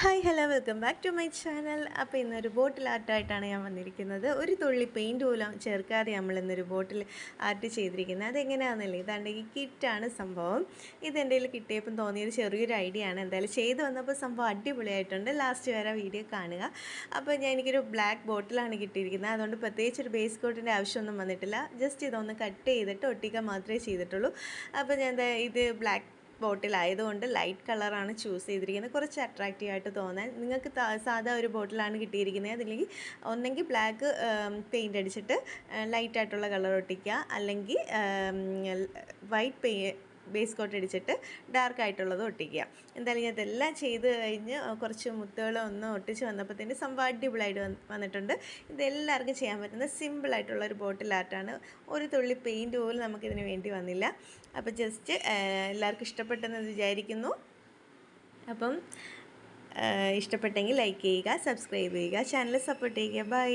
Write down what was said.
Hi hello welcome back to my channel അപ്പോൾ ഇന്നൊരു ബോട്ടിൽ ആർട്ടായിട്ടാണ് ഞാൻ വന്നിരിക്കുന്നത്. ഒരു തുള്ളി പെയിന്റ് പോലും ചേർക്കാതെ നമ്മൾ ഇന്നൊരു ബോട്ടിൽ ആർട്ട് ചെയ്തിരിക്കുന്നത്. അതെങ്ങനെയാണെന്നല്ലേ? ഇതാണ്ട് ഈ കിറ്റാണ് സംഭവം. ഇതെന്റെ കയ്യിൽ കിട്ടിയപ്പം തോന്നിയൊരു ചെറിയൊരു ഐഡിയ ആണ്. എന്തായാലും ചെയ്ത് വന്നപ്പോൾ സംഭവം അടിപൊളിയായിട്ടുണ്ട്. ലാസ്റ്റ് വരെ വീഡിയോ കാണുക. അപ്പോൾ ഞാൻ എനിക്കൊരു ബ്ലാക്ക് ബോട്ടിലാണ് കിട്ടിയിരിക്കുന്നത്. അതുകൊണ്ട് പ്രത്യേകിച്ച് ഒരു ബേസ് കോട്ടിന്റെ ആവശ്യമൊന്നും വന്നിട്ടില്ല. ജസ്റ്റ് ഇതൊന്ന് കട്ട് ചെയ്തിട്ട് ഒട്ടിക്കാൻ മാത്രമേ ചെയ്തിട്ടുള്ളൂ. അപ്പോൾ ഞാൻ ഇത് ബ്ലാക്ക് ബോട്ടിലായതുകൊണ്ട് ലൈറ്റ് കളറാണ് ചൂസ് ചെയ്തിരിക്കുന്നത്. കുറച്ച് അട്രാക്റ്റീവ് ആയിട്ട് തോന്നാൻ. നിങ്ങൾക്ക് സാധാ ഒരു ബോട്ടിലാണ് കിട്ടിയിരിക്കുന്നത്. അതില്ലെങ്കിൽ ഒന്നെങ്കിൽ ബ്ലാക്ക് പെയിന്റ് അടിച്ചിട്ട് ലൈറ്റായിട്ടുള്ള കളർ ഒട്ടിക്കുക. അല്ലെങ്കിൽ വൈറ്റ് പെയ് ബേസ് കോട്ട് അടിച്ചിട്ട് ഡാർക്ക് ആയിട്ടുള്ളത് ഒട്ടിക്കുക. എന്തായാലും ഞാൻ ഇതെല്ലാം ചെയ്ത് കഴിഞ്ഞ് കുറച്ച് മുത്തുകൾ ഒന്ന് ഒട്ടിച്ച് വന്നപ്പോഴത്തേന് സംഭവം അടിപൊളിയായിട്ട് വന്ന് വന്നിട്ടുണ്ട്. ഇതെല്ലാവർക്കും ചെയ്യാൻ പറ്റുന്ന സിമ്പിളായിട്ടുള്ള ഒരു ബോട്ടിൽ ആർട്ടാണ് ഒരു തുള്ളി പെയിന്റ് പോലും നമുക്കിതിന് വേണ്ടി വന്നില്ല. അപ്പോൾ ജസ്റ്റ് എല്ലാവർക്കും ഇഷ്ടപ്പെട്ടെന്ന് വിചാരിക്കുന്നു. അപ്പം ഇഷ്ടപ്പെട്ടെങ്കിൽ ലൈക്ക് ചെയ്യുക സബ്സ്ക്രൈബ് ചെയ്യുക ചാനൽ സപ്പോർട്ട് ചെയ്യുക. ബൈ